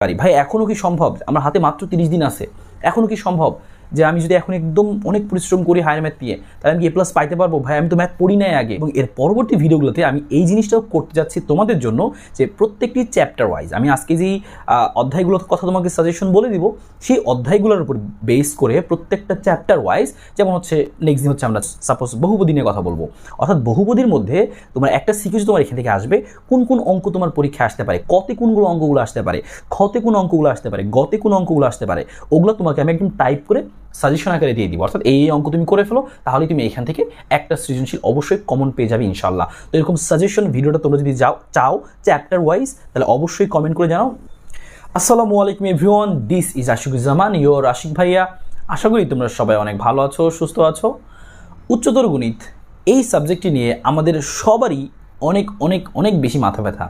পারি। ভাই এখনও কি সম্ভব? আমার হাতে মাত্র তিরিশ দিন আছে। এখনও কি সম্ভব? যে আমি যদি এখন একদম অনেক পরিশ্রম করি হায়ার ম্যাথ দিয়ে তাহলে আমি এ প্লাস পাইতে পারব? ভাই, আমি তো ম্যাথ পড়ি নাই আগে। এবং এর পরবর্তী ভিডিওগুলোতে আমি এই জিনিসটাও করতে যাচ্ছি তোমাদের জন্য যে প্রত্যেকটি চ্যাপ্টার ওয়াইজ আমি আজকে যেই অধ্যায়গুলোর কথা তোমাকে সাজেশন বলে দিব, সেই অধ্যায়গুলোর উপর বেস করে প্রত্যেকটা চ্যাপ্টার ওয়াইজ যেমন হচ্ছে নেক্সট দিন হচ্ছে আমরা সাপোজ বহুপদী নিয়ে কথা বলব। অর্থাৎ বহুপদীর মধ্যে তোমার একটা সিকিউজ তোমার এখান থেকে আসবে, কোন কোন অঙ্ক তোমার পরীক্ষা আসতে পারে, কতে কোনগুলো অঙ্কগুলো আসতে পারে ক্ষতে কোন অঙ্কগুলো আসতে পারে, গতে কোন অঙ্কগুলো আসতে পারে, ওগুলো তোমাকে আমি একদম টাইপ করে সাজেশন আকারে দিয়ে দিব। অর্থাৎ এই অঙ্ক তুমি করে ফেলো তাহলে তুমি এখান থেকে একটা সৃজনশীল অবশ্যই কমন পেয়ে যাবে ইনশাল্লাহ তো এরকম সাজেশন ভিডিওটা তোমরা যদি যাও, চাও চ্যাপ্টার ওয়াইজ তাহলে অবশ্যই কমেন্ট করে জানাও। আসসালামু আলাইকুম everyone this is Ashikuzzaman your Ashik ভাইয়া। আশা করি তোমরা সবাই অনেক ভালো আছো, সুস্থ আছো। উচ্চতর গণিত, এই সাবজেক্টটি নিয়ে আমাদের সবারই অনেক অনেক অনেক বেশি মাথা ব্যথা।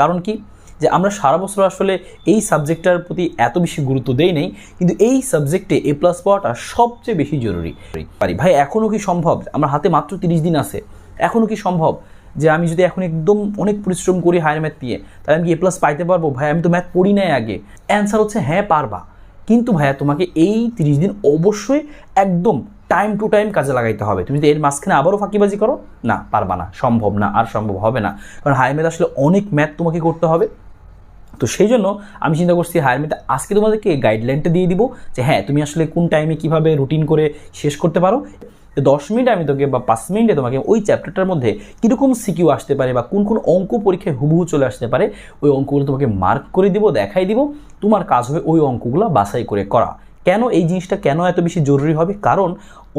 কারণ কি? যে আমরা সারা বছর আসলে এই সাবজেক্টটার প্রতি এত বেশি গুরুত্ব দেই নাই, কিন্তু এই সাবজেক্টে এ প্লাস পাওয়াটা সবচেয়ে বেশি জরুরি। পারি। ভাই এখনও কি সম্ভব? আমার হাতে মাত্র তিরিশ দিন আছে। এখনও কি সম্ভব? যে আমি যদি এখন একদম অনেক পরিশ্রম করি হায়ার ম্যাথ দিয়ে তাহলে আমি কি এ প্লাস পাইতে পারব? ভাই, আমি তো ম্যাথ পড়ি নাই আগে। অ্যান্সার হচ্ছে হ্যাঁ পারবা। কিন্তু ভাইয়া, তোমাকে এই তিরিশ দিন অবশ্যই একদম টাইম টু টাইম কাজে লাগাইতে হবে। তুমি যদি এর মাঝখানে আবারও ফাঁকিবাজি করো, না, পারবা না। সম্ভব না, আর সম্ভব হবে না। কারণ হাই ম্যাথ আসলে অনেক ম্যাথ তোমাকে করতে হবে। তো সেই জন্য আমি চিন্তা করছি, হায়ার ম্যাথে আজকে তোমাদেরকে গাইডলাইনটা দিয়ে দিব যে হ্যাঁ তুমি আসলে কোন টাইমে কীভাবে রুটিন করে শেষ করতে পারো। দশ মিনিট আমি তোকে বা পাঁচ মিনিটে তোমাকে ওই চ্যাপ্টারটার মধ্যে কীরকম সিকিউ আসতে পারে বা কোন কোন অঙ্ক পরীক্ষায় হুবহু চলে আসতে পারে, ওই অঙ্কগুলো তোমাকে মার্ক করে দিব, দেখাই দিব। তোমার কাজ হবে ওই অঙ্কগুলো বাছাই করে করা। কেন এই জিনিসটা কেন এত বেশি জরুরি হবে? কারণ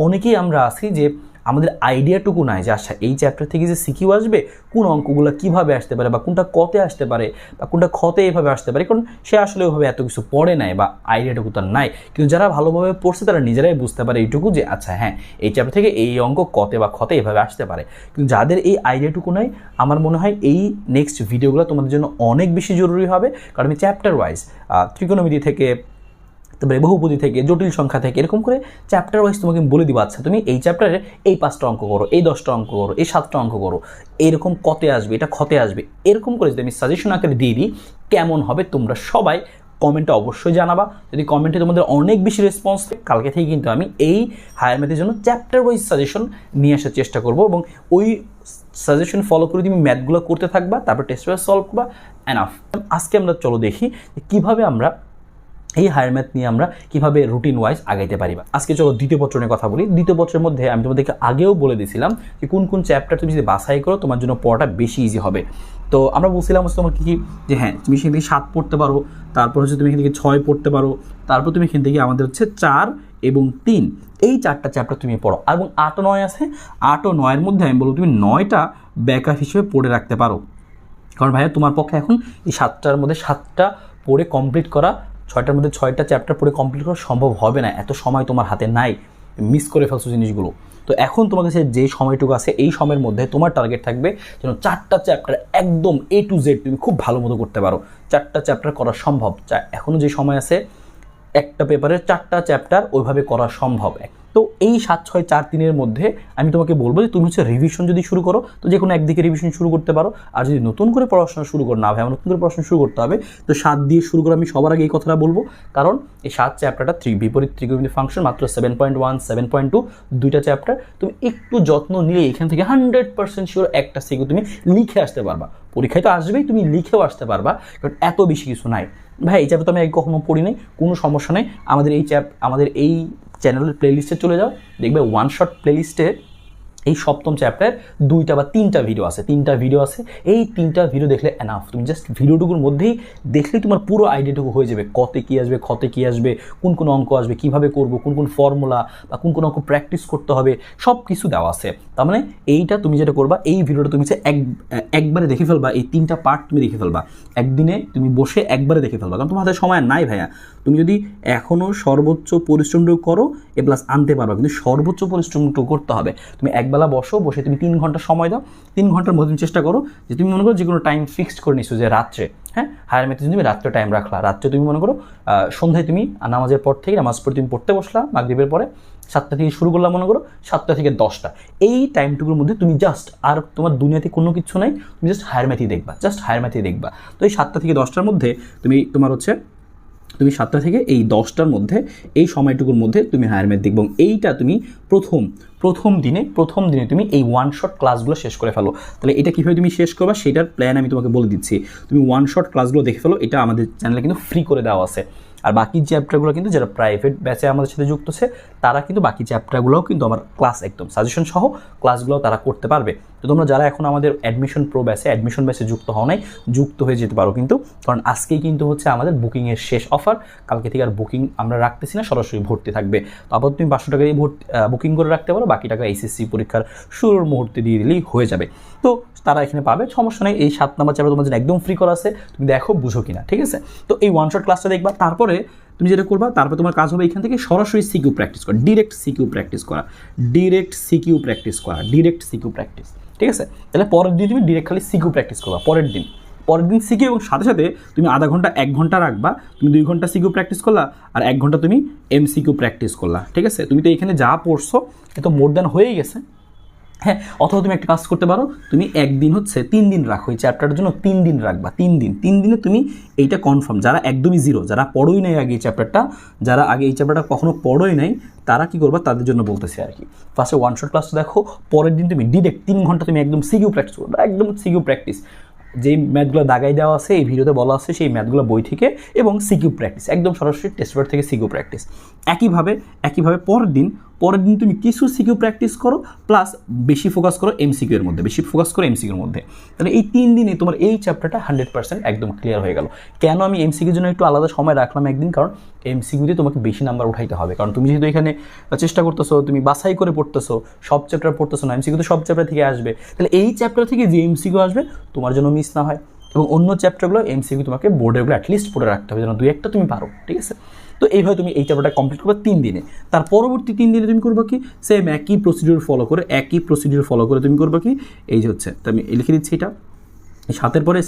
অনেকেই আমরা আছি যে আমাদের আইডিয়াটুকু নাই যে আচ্ছা এই চ্যাপ্টার থেকে যে সিকিউ আসবে, কোন অঙ্কগুলো কীভাবে আসতে পারে বা কোনটা কতে আসতে পারে বা কোনটা ক্ষতে এভাবে আসতে পারে, কারণ সে আসলে ওইভাবে এত কিছু পড়ে নাই বা আইডিয়াটুকু তার নাই। কিন্তু যারা ভালোভাবে পড়ছে, তারা নিজেরাই বুঝতে পারে এইটুকু যে আচ্ছা হ্যাঁ এই চ্যাপ্টার থেকে এই অঙ্ক কতে বা ক্ষতে এভাবে আসতে পারে। কিন্তু যাদের এই আইডিয়াটুকু নাই, আমার মনে হয় এই নেক্সট ভিডিওগুলো তোমাদের জন্য অনেক বেশি জরুরি হবে, কারণ আমি চ্যাপ্টার ওয়াইজ ত্রিকোণমিতি থেকে তারপরে বহুপতি থেকে, জটিল সংখ্যা থেকে, এরকম করে চ্যাপ্টার ওয়াইজ তোমাকে বলে দিব আচ্ছা তুমি এই চ্যাপ্টারে এই পাঁচটা অঙ্ক করো, এই দশটা অঙ্ক করো, এই সাতটা অঙ্ক করো, এরকম কতে আসবে, এটা খতে আসবে, এরকম করে যদি আমি সাজেশন আকারে দিয়ে দিই, কেমন হবে তোমরা সবাই কমেন্টে অবশ্যই জানাবা, যদি কমেন্টে তোমাদের অনেক বেশি রেসপন্স কালকে থেকে কিন্তু আমি এই হায়ার ম্যাথের জন্য চ্যাপ্টার ওয়াইজ সাজেশন নিয়ে আসার চেষ্টা করব এবং ওই সাজেশন ফলো করে তুমি ম্যাথগুলো করতে থাকবা, তারপর টেস্ট সলভ করবা অ্যানাফ আজকে আমরা চলো দেখি কীভাবে আমরা এই হায়ার ম্যাথ নিয়ে আমরা কীভাবে রুটিন ওয়াইজ আগাইতে পারি? আজকে চলো দ্বিতীয় পত্র নিয়ে কথা বলি। দ্বিতীয় পত্রের মধ্যে আমি তোমাদেরকে আগেও বলে দিয়েছিলাম যে কোন কোন চ্যাপ্টার তুমি যদি বাছাই করো, তোমার জন্য পড়াটা বেশি ইজি হবে। তো আমরা বলছিলাম হচ্ছে তোমার কী কী যে হ্যাঁ তুমি সেখান থেকে সাত পড়তে পারো, তারপর হচ্ছে তুমি এখান থেকে ছয় পড়তে পারো, তারপর তুমি এখান থেকে আমাদের হচ্ছে চার এবং তিন। এই চারটা চ্যাপ্টার তুমি পড়ো। এবং আট নয় আছে। আট ও নয়ের মধ্যে আমি বলব তুমি নয়টা ব্যাকআপ হিসেবে পড়ে রাখতে পারো। কারণ ভাইয়া, তোমার পক্ষে এখন এই সাতটার মধ্যে সাতটা পড়ে কমপ্লিট করা ছয়টার মধ্যে ছয়টা চ্যাপ্টার পড়ে কমপ্লিট করা সম্ভব হবে না। এত সময় তোমার হাতে নাই। মিস করে ফেলছো জিনিসগুলো। তো এখন তোমার কাছে যে সময়টুকু আছে, এই সময়ের মধ্যে তোমার টার্গেট থাকবে যেন চারটা চ্যাপ্টার একদম এ টু জেড তুমি খুব ভালো মতো করতে পারো। চারটা চ্যাপ্টার করা সম্ভব। চা- এখনও যে সময় আছে, একটা পেপারের চারটা চ্যাপ্টার ওইভাবে করা সম্ভব। তো এই সাত, ছয়, চার তিনের মধ্যে আমি তোমাকে বলব যে তুমি হচ্ছে রিভিশন যদি শুরু করো, তো যে কোনো একদিকে রিভিশন শুরু করতে পারো। আর যদি নতুন করে পড়াশোনা শুরু করো, না ভাই, আমার নতুন করে পড়াশোনা শুরু করতে হবে, তো সাত দিয়ে শুরু করে আমি সবার আগে এই কথাটা বলব। কারণ এই সাত চ্যাপ্টারটা থ্রি বিপরীত ত্রিকোণমিতি ফাংশন মাত্র seven point one seven point two দুইটা চ্যাপ্টার তুমি একটু যত্ন নিলে এখান থেকে হান্ড্রেড পার্সেন্ট শিওর একটা সিকিউ তুমি লিখে আসতে পারবা। পরীক্ষায় তো আসবেই, তুমি লিখেও আসতে পারবা, কারণ এত বেশি কিছু নাই। ভাই, এই চ্যাপে তো আমি আগে কখনো পড়ি নাই, কোনো সমস্যা নেই। আমাদের এই চ্যাপ আমাদের এই চ্যানেলের প্লেলিস্টে চলে যাও, দেখবে ওয়ান শট প্লেলিস্টে এই সপ্তম চ্যাপ্টার দুইটা বা তিনটা ভিডিও আছে, তিনটা ভিডিও আছে। এই তিনটা ভিডিও দেখলে এনাফ তুমি জাস্ট ভিডিওটুকুর মধ্যেই দেখলেই তোমার পুরো আইডিয়াটুকু হয়ে যাবে। কতে কী আসবে, খতে কী আসবে, কোন কোন অঙ্ক আসবে, কীভাবে করব, কোন কোন ফর্মুলা বা কোন কোন অঙ্ক প্র্যাকটিস করতে হবে সব কিছু দেওয়া আছে। তার মানে এইটা তুমি যেটা করবা, এই ভিডিওটা তুমি যে এক, একবারে দেখে ফেলবা, এই তিনটা পার্ট তুমি দেখে ফেলবা। একদিনে তুমি বসে একবারে দেখে ফেলবা। কারণ তোমার হাতে সময় নাই ভাইয়া। তুমি যদি এখনও সর্বোচ্চ পরিশ্রমটুকু করো, এ প্লাস আনতে পারবা। কিন্তু সর্বোচ্চ পরিশ্রমটুকু করতে হবে। তুমি একবেলা বসো, বসে তুমি তিন ঘণ্টা সময় দাও, তিন ঘণ্টার মধ্যে চেষ্টা করো যে তুমি মনে করো যে কোনো টাইম ফিক্সড করে নিছো, যে রাত্রে হ্যাঁ? হায়ার ম্যাথে তুমি রাত্রে টাইম রাখলা। রাত্রে তুমি মনে করো সন্ধ্যায় তুমি নামাজের পর থেকে, নামাজ পড়ে তুমি পড়তে বসলা, মাগরিবের পরে সাতটা থেকে শুরু করলাম মনে করো, সাতটা থেকে দশটা। এই টাইমটুকুর মধ্যে তুমি জাস্ট আর তোমার দুনিয়াতে কোনো কিছু নাই, তুমি জাস্ট হায়ার ম্যাথই দেখবা জাস্ট হায়ার ম্যাথই দেখবা। তো এই সাতটা থেকে দশটার মধ্যে তুমি তোমার হচ্ছে তুমি সাতটা থেকে এই দশটার মধ্যে, এই সময়টুকুর মধ্যে তুমি হায়ার ম্যাথ দেখবে এইটা তুমি প্রথম প্রথম দিনে প্রথম দিনে তুমি এই ওয়ান শট ক্লাসগুলো শেষ করে ফেলো। তাহলে এটা কীভাবে তুমি শেষ করবা সেটার প্ল্যান আমি তোমাকে বলে দিচ্ছি। তুমি ওয়ান শট ক্লাসগুলো দেখে ফেলো, এটা আমাদের চ্যানেলে কিন্তু ফ্রি করে দেওয়া আছে। আর বাকি চ্যাপ্টারগুলো কিন্তু যারা প্রাইভেট ব্যাচে আমাদের সাথে যুক্ত আছে, তারা কিন্তু বাকি চ্যাপ্টারগুলোও কিন্তু আমার ক্লাস একদম সাজেশন সহ ক্লাসগুলো তারা করতে পারবে। তো তোমরা যারা এখন আমাদের অ্যাডমিশন প্রো ব্যাচে অ্যাডমিশন ব্যাচে যুক্ত হও নাই, যুক্ত হয়ে যেতে পারো কিন্তু। কারণ আজকেই কিন্তু হচ্ছে আমাদের বুকিংয়ের শেষ অফার কালকে থেকে আর বুকিং আমরা রাখতেছি না, সরাসরি ভর্তি থাকবে। তো আবার তুমি পাঁচশো টাকা দিয়ে ভর্তি বুকিং করে রাখতে পারো, বাকি টাকা এইচএসসি পরীক্ষার শুরুর মুহূর্তে দিয়ে দিলেই হয়ে যাবে। তো তারা এখানে পাবে, সমস্যা নেই, এই সাত নাম্বার চ্যাপ্টার তোমার জন্য একদম ফ্রি করা আছে, তুমি দেখো, বুঝো কিনা, ঠিক আছে? তো এই ওয়ান শট ক্লাসটা দেখবা, তারপরে তুমি যেটা করবা, তারপরে তোমার কাজ হবে এখান থেকে সরাসরি সিকিউ প্র্যাকটিস করা ডিরেক্ট সিকিউ প্র্যাকটিস করা ডিরেক্ট সিকিউ প্র্যাকটিস করা ডিরেক্ট সিকিউ প্র্যাকটিস ঠিক আছে? তাহলে পরের দিন তুমি ডিরেক্ট খালি সিকিউ প্র্যাকটিস করবা, পরের দিন। পরের দিন শিখে এবং সাথে সাথে তুমি আধা ঘণ্টা, এক ঘণ্টা রাখবা, তুমি দুই ঘণ্টা সিকিউ প্র্যাকটিস করলা, আর এক ঘণ্টা তুমি এমসিকিউ প্র্যাকটিস করলা, ঠিক আছে? তুমি তো এখানে যা পড়ছো, এ তো মোর দ্যান হয়েই গেছে। হ্যাঁ অথবা তুমি একটা কাজ করতে পারো, তুমি একদিন হচ্ছে তিন দিন রাখো এই চ্যাপ্টারের জন্য তিন দিন রাখবা, তিন দিন, তিন দিনে তুমি এইটা কনফার্ম যারা একদমই জিরো যারা পড়োই নাই আগে এই চ্যাপ্টারটা যারা আগে এই চ্যাপ্টারটা কখনো পড়োই নাই, তারা কি করবা, তাদের জন্য বলতেছে আর কি। ফার্স্টে ওয়ান শট ক্লাসটা দেখো, পরের দিন তুমি ডিরেক্ট তিন ঘণ্টা তুমি একদম সিকিউ প্র্যাকটিস করবা, একদম সিকিউ প্র্যাকটিস যেই ম্যাথগুলো দাগাই দেওয়া আছে, এই ভিডিওতে বলা আছে, সেই ম্যাথগুলো বই থেকে এবং সিকিউ প্র্যাকটিস একদম সরাসরি টেস্ট পেপার থেকে সিকিউ প্র্যাকটিস একইভাবে একইভাবে পরের দিন পরের দিন তুমি কিছু সিকিউ প্র্যাকটিস করো প্লাস বেশি ফোকাস করো এমসিকিউ এর মধ্যে, বেশি ফোকাস করো এমসিকিউর মধ্যে। তাহলে এই তিন দিনে তোমার এই চ্যাপ্টারটা হান্ড্রেড পার্সেন্ট একদম ক্লিয়ার হয়ে গেল। কেন আমি এমসিকিউর জন্য একটু আলাদা সময় রাখলাম একদিন? কারণ এমসিকিউতে তোমাকে বেশি নাম্বার উঠাইতে হবে। কারণ তুমি যেহেতু এখানে চেষ্টা করতেছো, তুমি বাছাই করে পড়তেছো, সব চ্যাপ্টার পড়তেছো না এমসিকিউ তো সব চ্যাপ্টার থেকে আসবে। তাহলে এই চ্যাপ্টার থেকে যে এমসিকিউ আসবে, তোমার জন্য মিস না হয়। এবং অন্য চ্যাপ্টারগুলো এমসিকিউ তোমাকে বোর্ডেরগুলো অ্যাটলিস্ট পড়ে রাখতে হবে, যেন দুই একটা তুমি পারো, ঠিক আছে? তো এইভাবে তুমি এই চ্যাপ্টারটা কমপ্লিট করবে তিন দিনে। তার পরবর্তী তিন দিনে তুমি করবে কি? সেম একই প্রসিডিউর ফলো করে, একই প্রসিডিউর ফলো করে তুমি করবে কি? এই যে হচ্ছে, তো আমি লিখে দিচ্ছি এটা। সাতের পরে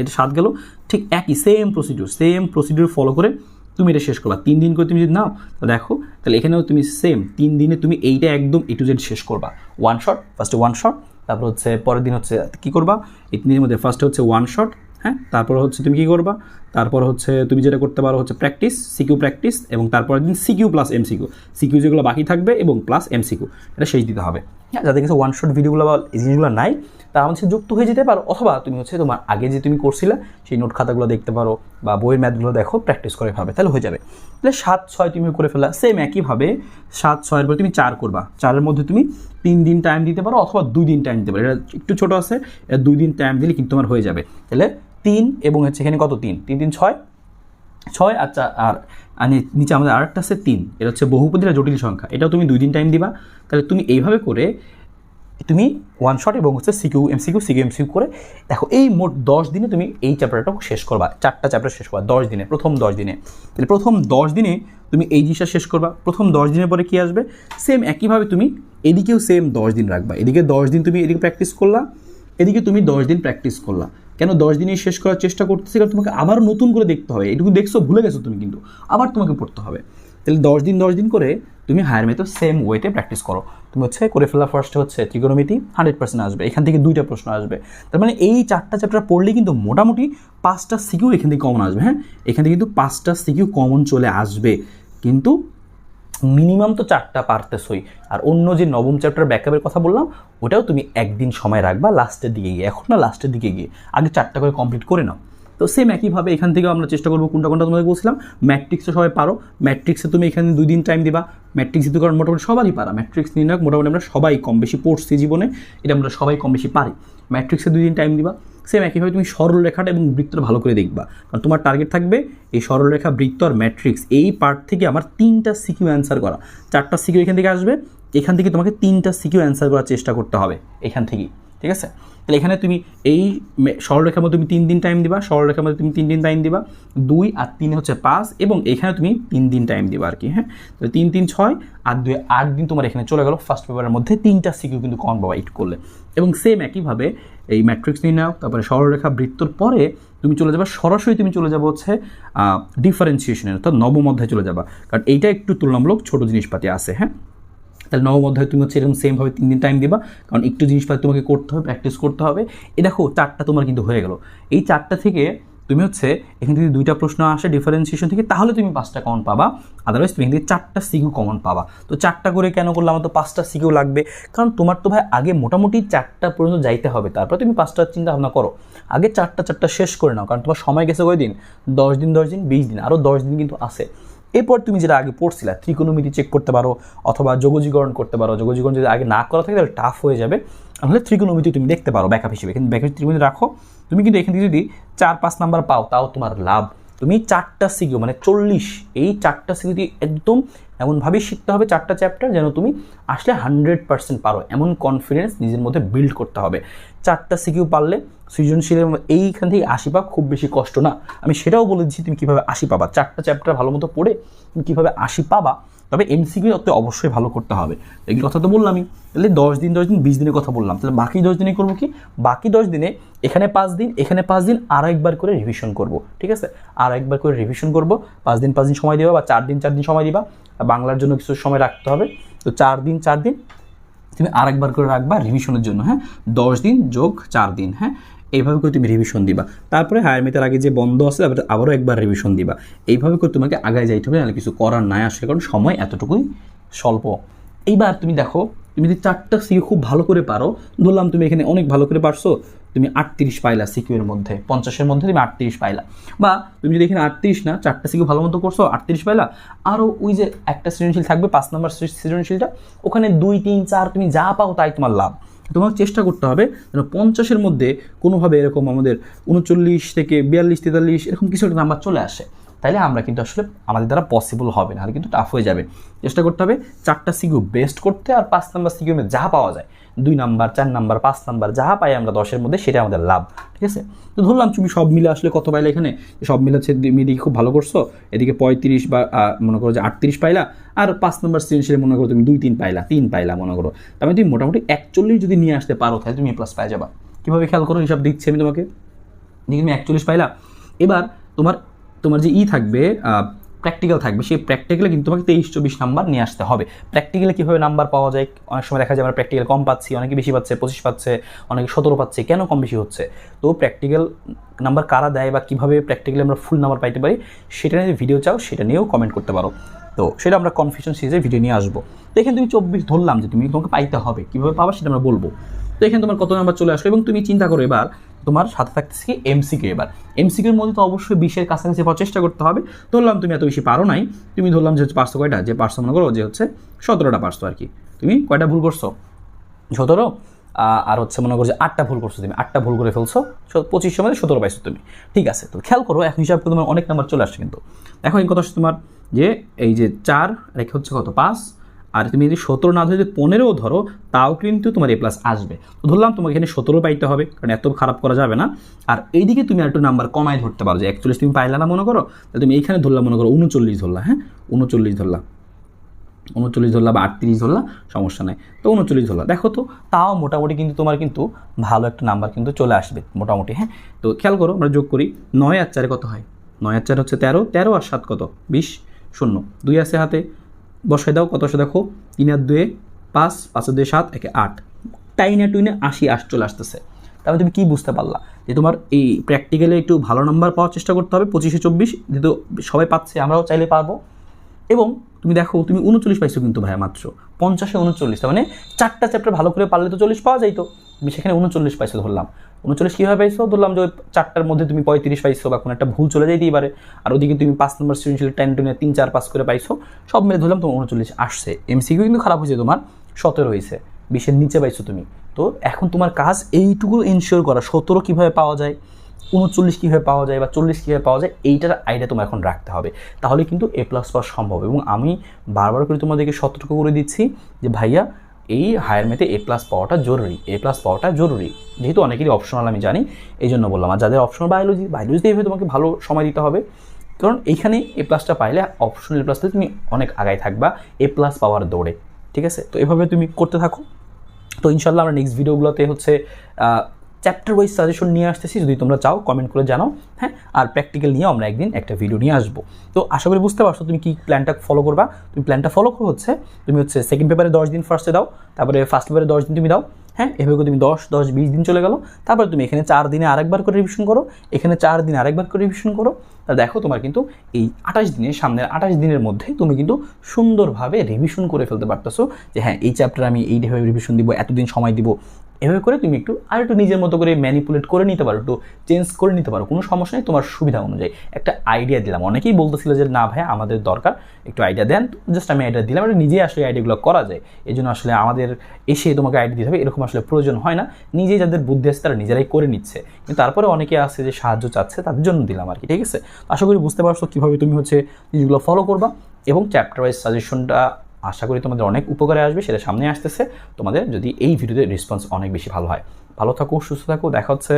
এটা সাত গেল, ঠিক একই same procedure same procedure follow করে তুমি এটা শেষ করবা। তিন দিন করে তুমি যদি নাও তো দেখো, তাহলে এখানেও তুমি সেম তিন দিনে তুমি এইটা একদম এ টু জেড শেষ করবা। ওয়ান শট ফার্স্টে ওয়ান শট তারপর হচ্ছে পরের দিন হচ্ছে কী করবা? এই তিন দিনের মধ্যে ফার্স্টে হচ্ছে ওয়ান শট হ্যাঁ? তারপর হচ্ছে তুমি কী করবা? তারপর হচ্ছে তুমি যেটা করতে পারো হচ্ছে প্র্যাকটিস সিকিউ প্র্যাকটিস এবং তারপর দিন সিকিউ প্লাস এমসিকিউ সিকিউ যেগুলো বাকি থাকবে এবং প্লাস এমসিকিউ এটা শেষ দিতে হবে। হ্যাঁ যাদের কাছে ওয়ান শট ভিডিওগুলো বা জিনিসগুলো নাই, তারা আমাদের সাথে যুক্ত হয়ে যেতে পারো অথবা তুমি হচ্ছে তোমার আগে যে তুমি করছিলে, সেই নোট খাতাগুলো দেখতে পারো বা বইয়ের ম্যাথগুলো দেখো প্র্যাকটিস করে ভাবে, তাহলে হয়ে যাবে। তাহলে সাত, ছয় তুমি করে ফেলা সেম একইভাবে সাত, ছয়ের পর তুমি চার করবা। চারের মধ্যে তুমি তিন দিন টাইম দিতে পারো অথবা দুই দিন টাইম দিতে পারো। এটা একটু ছোটো আছে, এটা দুই দিন টাইম দিলে কিন্তু তোমার হয়ে যাবে। তাহলে তিন এবং হচ্ছে এখানে কত তিন? তিন তিন, ছয়? ছয় আচ্ছা আর আর নিচে আমাদের আরেকটা আছে তিন। এটা হচ্ছে বহুপদীর জটিল সংখ্যা। এটাও তুমি দুই দিন টাইম দিবা। তাহলে তুমি এইভাবে করে তুমি ওয়ান শট এবং হচ্ছে সিকিউ এমসিকিউ সিকিউ এমসিকিউ করে দেখো, এই মোট দশ দিনে তুমি এই চ্যাপ্টারটা শেষ করবা। চারটা চ্যাপ্টার শেষ করবা, দশ দিনে, প্রথম দশ দিনে। তাহলে প্রথম দশ দিনে তুমি এই জিনিসটা শেষ করবা। প্রথম দশ দিনের পরে কী আসবে? সেম একইভাবে তুমি এদিকেও সেম দশ দিন রাখবা। এদিকে দশ দিন তুমি এদিকে প্র্যাকটিস করলা, এদিকে তুমি দশ দিন প্র্যাকটিস করলা। কেন দশ দিনে শেষ করার চেষ্টা করতেছি? কারণ তোমাকে আবার নতুন করে দেখতে হবে। এটুকু দেখছ, ভুলে গেছো তুমি কিন্তু। আবার তোমাকে পড়তে হবে। তাহলে দশ দিন দশ দিন করে তুমি হায়ার মেথড সেম ওয়েতে প্র্যাকটিস করো। তুমি হচ্ছে করে ফেলা ফার্স্ট হচ্ছে ত্রিকোণমিতি হান্ড্রেড পার্সেন্ট আসবে। এখান থেকে দুইটা প্রশ্ন আসবে। তার মানে এই চারটা চ্যাপ্টার পড়লে কিন্তু মোটামুটি পাঁচটা সিকিউ এখান থেকে কমন আসবে হ্যাঁ? এখান থেকে কিন্তু পাঁচটা সিকিউ কমন চলে আসবে। কিন্তু মিনিমাম তো চারটা পারতেছই। আর অন্য যে নবম চ্যাপ্টার ব্যাকআপের কথা বললাম, ওটাও তুমি একদিন সময় রাখবা লাস্টের দিকে গিয়ে। এখন না লাস্টের দিকে গিয়ে। আগে চারটা করে কমপ্লিট করে নাও। তো সেম একইভাবে এখান থেকেও আমরা চেষ্টা করব কোনটা কোনটা তোমাদের বলছিলাম। ম্যাট্রিক্সও সবাই পারো। ম্যাট্রিক্সে তুমি এখানে দুই দিন টাইম দিবা। ম্যাট্রিক্স দিতে কারণ মোটামুটি সবারই পারা। ম্যাট্রিক্স নিয়ে নির্ণায়ক মোটামুটি আমরা সবাই কম বেশি পড়ছি জীবনে। এটা আমরা সবাই কম বেশি পারি। ম্যাট্রিক্সে দুই দিন টাইম দিবা। সেম একইভাবে তুমি সরলরেখাটা এবং বৃত্তটা ভালো করে দেখবা। কারণ তোমার টার্গেট থাকবে এই সরলরেখা, বৃত্ত আর ম্যাট্রিক্স এই পার্ট থেকে আমার তিনটা সিকিউ অ্যান্সার করা। চারটা সিকিউ এখান থেকে আসবে। এখান থেকে তোমাকে তিনটা সিকিউ অ্যান্সার করার চেষ্টা করতে হবে। এখান থেকেই। ঠিক আছে? তাহলে এখানে তুমি এই সরলরেখার মধ্যে তুমি তিন দিন টাইম দিবা, সরলরেখার মধ্যে তুমি তিন দিন টাইম দিবা। দুই আর তিন হচ্ছে পাঁচ এবং এখানে তুমি তিন দিন টাইম দিবা আর কি হ্যাঁ? তো তিন তিন, ছয় আর দুই, আট দিন তোমার এখানে চলে গেল। ফার্স্ট পেপারের মধ্যে তিনটা সিকিউ কিন্তু কম বাবা ইট করলে। এবং সেম একইভাবে এই ম্যাট্রিক্স নিয়ে নাও, তারপরে সরলরেখা বৃত্তর পরে তুমি চলে যাবে, সরাসরি তুমি চলে যাবে হচ্ছে ডিফারেন্সিয়েশনের অর্থাৎ নবম অধ্যায় চলে যাবা। কারণ এইটা একটু তুলনামূলক ছোটো জিনিসপাতি আছে হ্যাঁ? তাহলে নবম অধ্যায় তুমি হচ্ছে এরকম সেমভাবে তিন দিন টাইম দিবা। কারণ একটু জিনিসপাতি তোমাকে করতে হবে প্র্যাকটিস করতে হবে। এ দেখো, চারটা তোমার কিন্তু হয়ে গেল। এই চারটা থেকে তুমি হচ্ছে এখান থেকে দুইটা প্রশ্ন আসে ডিফারেন্সিয়েশন থেকে, তাহলে তুমি পাঁচটা কমন পাবা। আদারওয়াইজ তুমি এখান থেকে চারটা সিকিউ কমন পাবা। তো চারটা করে কেন করলে আমার তো পাঁচটা সিকিউ লাগবে? কারণ তোমার তো ভাই আগে মোটামুটি চারটা পর্যন্ত যাইতে হবে। তারপর তুমি পাঁচটা চিন্তা ভাবনা করো। আগে চারটা চারটা শেষ করে নাও, কারণ তোমার সময় গেছে কয় দিন দশ দিন দশ দিন, বিশ দিন আরও দশ দিন কিন্তু আছে। এরপর তুমি যেটা আগে পড়ছিলা, ত্রিকোণমিতি চেক করতে পারো অথবা যোগজীকরণ করতে পারো, যোগজীকরণ যদি আগে না করা থাকে তাহলে টাফ হয়ে যাবে। তাহলে ত্রিকোণমিতি তুমি দেখতে পারো ব্যাকআপ হিসেবে। কিন্তু ব্যাকআপ ত্রিকোণমিতি রাখো, তুমি কিন্তু এখান থেকে যদি চার, পাঁচ নাম্বার পাও, তাও তোমার লাভ। তুমি চারটা সিকিউ মানে চল্লিশ, এই চারটা সিকিউ দিয়ে একদম এমনভাবেই শিখতে হবে চারটা চ্যাপ্টার যেন তুমি আসলে হান্ড্রেড পার্সেন্ট পারো। এমন কনফিডেন্স নিজের মধ্যে বিল্ড করতে হবে। চারটা সিকিউ পারলে সৃজনশীলের এইখান থেকে আশি পাওয়া খুব বেশি কষ্ট না। আমি সেটাও বলে দিচ্ছি, তুমি কীভাবে আশি পাবা? চারটা চ্যাপ্টার ভালো মতো পড়ে তুমি কীভাবে আশি পাবা, তবে এমসিকিউ তো অবশ্যই ভালো করতে হবে। এই কথা তো বললামই। তাহলে দশ দিন দশ দিন, বিশ দিনের কথা বললাম। তাহলে বাকি দশ দিনে করব কি? বাকি দশ দিনে এখানে পাঁচ দিন, এখানে পাঁচ দিন আরও একবার করে রিভিশন করব, ঠিক আছে? আর একবার করে রিভিশন করব, পাঁচ দিন পাঁচ দিন সময় দিবা বা চার দিন চার দিন সময় দিবা। বাংলার জন্য কিছু সময় রাখতে হবে। তো চার দিন চার দিন তুমি আরেকবার করে রাখবা রিভিশনের জন্য হ্যাঁ? দশ দিন যোগ চার দিন হ্যাঁ? এইভাবে করে তুমি রিভিশন দিবা। তারপরে হায়ার মেতের আগে যে বন্ধ আছে, তারপরে আবারও একবার রিভিশন দিবা। এইভাবে করে তোমাকে আগায় যাইতে হবে, নাহলে কিছু করার নাই আসলে, কারণ সময় এতটুকুই স্বল্প। এইবার তুমি দেখো, তুমি যদি চারটা সিও খুব ভালো করে পারো, ধরলাম তুমি এখানে অনেক ভালো করে পারছ তুমি আটত্রিশ পাইলা সিকিউর মধ্যে, পঞ্চাশের মধ্যে তুমি আটত্রিশ পাইলা। বা তুমি যদি এখানে আটত্রিশ না, চারটা সিকিউ ভালো মতো করছ, আটত্রিশ পাইলা আরও ওই যে একটা সৃজনশীল থাকবে, পাঁচ নম্বর সৃজনশীলটা, ওখানে দুই, তিন, চার তুমি যা পাও তাই তোমার লাভ। তোমাকে চেষ্টা করতে হবে যেন পঞ্চাশের মধ্যে কোনোভাবে এরকম আমাদের উনচল্লিশ থেকে বিয়াল্লিশ, তেতাল্লিশ, এরকম কিছু একটা নাম্বার চলে আসে। তাইলে আমরা কিন্তু আসলে আমাদের দ্বারা পসিবল হবে না কিন্তু টাফ হয়ে যাবে। চেষ্টা করতে হবে চারটা সিকিউ বেস্ট করতে আর পাঁচ নাম্বার সিকিউ যা পাওয়া যায়। দুই নাম্বার চার নাম্বার পাঁচ নাম্বার যা পাই আমরা দশের মধ্যে সেটা আমাদের লাভ, ঠিক আছে? তো ধরলাম তুমি সব মিলে আসলে কত পাইলে এখানে? সব মিলে হচ্ছে এদিকে খুব ভালো করছ, এদিকে পঁয়ত্রিশ বা মনে করো যে আটত্রিশ পাইলা, আর পাঁচ নম্বর সৃজনশীলে মনে করো তুমি দুই তিন পাইলা তিন পাইলা মনে করো। তার মানে তুমি মোটামুটি একচল্লিশ যদি নিয়ে আসতে পারো, তাহলে তুমি প্লাস পাই যাবা। কীভাবে খেয়াল করো, হিসাব দিচ্ছি আমি তোমাকে। তুমি একচল্লিশ পাইলা। এবার তোমার তোমার যে ই থাকবে প্র্যাকটিক্যাল থাকবে, সেই প্র্যাকটিক্যালে কিন্তু তোমাকে তেইশ, চব্বিশ নাম্বার নিয়ে আসতে হবে। প্র্যাকটিক্যালে কীভাবে নাম্বার পাওয়া যায়? অনেক সময় দেখা যায় আমরা প্র্যাকটিক্যাল কম পাচ্ছি, অনেকে বেশি পাচ্ছে, পঁচিশ পাচ্ছে, অনেকে সতেরো পাচ্ছে, কেন কম বেশি হচ্ছে? তো প্র্যাকটিক্যাল নাম্বার কারা দেয় বা কীভাবে প্র্যাকটিক্যালি আমরা ফুল নাম্বার পাইতে পারি, সেটা নিয়ে ভিডিও চাও, সেটা নিয়েও কমেন্ট করতে পারো। তো সেটা আমরা কনফিউশন সিরিজে ভিডিও নিয়ে আসব। তো এখানে তুমি চব্বিশ ধরলাম যে তুমি তোমাকে পাইতে হবে। কীভাবে পাবা সেটা আমরা বলব। তো এখানে তোমার কত নাম্বার চলে আসলো এবং তুমি চিন্তা করো এবার তোমার সাথে থাকতেছে কি এমসিকিউ এবার। এমসিকিউর মধ্যে তো অবশ্যই বিশের কাছাকাছি পাওয়ার চেষ্টা করতে হবে। ধরলাম তুমি এত বেশি পারো নাই। তুমি ধরলাম যে হচ্ছে পারছ কয়টা? যে পারছ মনে করো যে হচ্ছে সতেরোটা পারছ আর কি তুমি কয়টা ভুল করছ? সতেরো? আর হচ্ছে মনে করো যে আটটা ভুল করছ তুমি। আটটা ভুল করে ফেলছো। পঁচিশ মধ্যে সতেরো পাইছো তুমি। ঠিক আছে, তো খেয়াল করো, এখন হিসাব করে তোমার অনেক নাম্বার চলে আসছে কিন্তু। দেখো এই কথা তোমার যে এই যে চার রেখে হচ্ছে কত? পাঁচ। আর তুমি যদি সতেরো না ধরে যদি পনেরোও ধরো, তাও কিন্তু তোমার এ প্লাস আসবে। তো ধরলাম তোমাকে এখানে সতেরো পাইতে হবে, কারণ এত খারাপ করা যাবে না। আর এইদিকে তুমি আর একটু নাম্বার কমায় ধরতে পারো, যে একচল্লিশ তুমি পাইলা না মনে করো, তাহলে তুমি এইখানে ধরলাম মনে করো উনচল্লিশ ধরলা হ্যাঁ? উনচল্লিশ ধরলা। উনচল্লিশ ধরলা বা আটত্রিশ ধরলা, সমস্যা নেই। তো উনচল্লিশ ধরলা। দেখো তো, তাও মোটামুটি কিন্তু তোমার কিন্তু ভালো একটা নাম্বার কিন্তু চলে আসবে, মোটামুটি হ্যাঁ? তো খেয়াল করো, আমরা যোগ করি, নয় আর চারে কত হয়? নয় আর চার হচ্ছে তেরো তেরো আর সাত কত? বিশ, শূন্য। দুই আছে হাতে বসাই দাও, কত আসে দেখো? তিন আর দুয়ে পাঁচ পাঁচের দুয়ে সাত, একে আট। টাইনে টুইনে আশি আশ চলে আসতেছে। তাহলে তুমি কী বুঝতে পারলা? যে তোমার এই প্র্যাকটিক্যালে একটু ভালো নাম্বার পাওয়ার চেষ্টা করতে হবে, পঁচিশে চব্বিশ, যেহেতু সবাই পাচ্ছে, আমরাও চাইলে পারব। এবং তুমি দেখো, তুমি উনচল্লিশ পাইছো কিন্তু ভাইয়া মাত্র। পঞ্চাশে উনচল্লিশ মানে চারটা চ্যাপ্টার ভালো করে পারলে তো চল্লিশ পাওয়া যাইতো। তুমি সেখানে উনচল্লিশ পাইছো ধরলাম। উনচল্লিশ কীভাবে পাইছো? ধরলাম যে চারটার মধ্যে তুমি পঁয়ত্রিশ পাইছো বা কোনো একটা ভুল চলে যেতেই পারে। আর ওদিকে তুমি পাঁচ নম্বর সৃজনশীল টেন টেনে তিন, চার পাস করে পাইছো। সব মিলে ধরলাম তোমার উনচল্লিশ আসছে। এমসিকিউ কিন্তু খারাপ হয়েছে তোমার, সতেরো হয়েছে। বিশের নিচে পাইছো তুমি। তো এখন তোমার কাজ এইটুকু এনশিওর করা। সতেরো কীভাবে পাওয়া যায়, উনচল্লিশ কীভাবে পাওয়া যায় বা চল্লিশ কীভাবে পাওয়া যায়, এইটার আইডিয়া তোমার এখন রাখতে হবে। তাহলে কিন্তু এ প্লাস পাওয়া সম্ভব। এবং আমি বারবার করে তোমাদেরকে সতর্ক করে দিচ্ছি যে ভাইয়া এই হায়ার ম্যাথে এ প্লাস পাওয়াটা জরুরি এ প্লাস পাওয়াটা জরুরি। যেহেতু অনেকেরই অপশনাল আমি জানি এই জন্য বললাম। আর যাদের অপশনাল বায়োলজি বায়োলজিতে এভাবে তোমাকে ভালো সময় দিতে হবে। কারণ এইখানে এ প্লাসটা পাইলে অপশনাল এ প্লাসতে তুমি অনেক আগায় থাকবা এ প্লাস পাওয়ার দৌড়ে। ঠিক আছে? তো এভাবে তুমি করতে থাকো। তো ইনশাল্লাহ আমরা নেক্সট ভিডিওগুলোতে হচ্ছে চ্যাপ্টার ওয়াইজ সাজেশন নিয়ে আসতেছি, যদি তোমরা চাও কমেন্ট করে জানাও হ্যাঁ? আর প্র্যাকটিক্যাল নিয়ে আমরা একদিন একটা ভিডিও নিয়ে আসব। তো আশা করি বুঝতে পারছ তুমি কি প্ল্যানটা ফলো করবা? তুমি প্ল্যানটা ফলো করো হচ্ছে, তুমি হচ্ছে সেকেন্ড পেপারে দশ দিন ফার্স্টে দাও, তারপরে ফার্স্ট পেপারে দশ দিন তুমি দাও হ্যাঁ? এভাবে তুমি দশ দশ, বিশ দিন চলে গেলো। তারপরে তুমি এখানে চার দিনে আরেকবার করে রিভিশন করো, এখানে চার দিনে আরেকবার করে রিভিশন করো তা দেখো তোমার কিন্তু এই আঠাশ দিনে সামনের আঠাশ দিনের মধ্যে তুমি কিন্তু সুন্দরভাবে রিভিশন করে ফেলতে পারতেছো যে হ্যাঁ এই চ্যাপ্টার আমি এইভাবে রিভিশন দিব, এতদিন সময় দিব। এভাবে করে তুমি একটু আর একটু নিজের মতো করে ম্যানিপুলেট করে নিতে পারো, একটু চেঞ্জ করে নিতে পারো, কোনো সমস্যা নেই, তোমার সুবিধা অনুযায়ী। একটা আইডিয়া দিলাম। অনেকেই বলতেছিল যে না ভাই আমাদের দরকার। একটু আইডিয়া দেন জাস্ট আমি আইডিয়া দিলাম, এটা নিজেই আসলে আইডিয়াগুলো করা যায়। এই জন্য আসলে আমাদের এসে তোমাকে আইডিয়া দিতে হবে, এরকম আসলে প্রয়োজন হয় না। নিজেই যাদের বুদ্ধি আছে তারা নিজেরাই করে নিচ্ছে। কিন্তু তারপরে অনেকে আছে যে সাহায্য চাচ্ছে, তাদের জন্য দিলাম আর কি, ঠিক আছে? আশা করি বুঝতে পারছ কীভাবে তুমি হচ্ছে জিনিসগুলো ফলো করবা এবং চ্যাপ্টার ওয়াইজ সাজেশনটা আশা করি তোমাদের অনেক উপকারে আসবে, সেটা সামনে আসতেছে। তোমাদের যদি এই ভিডিওতে রেসপন্স অনেক বেশি ভালো হয়। ভালো থাকো, সুস্থ থাকো, দেখা হচ্ছে।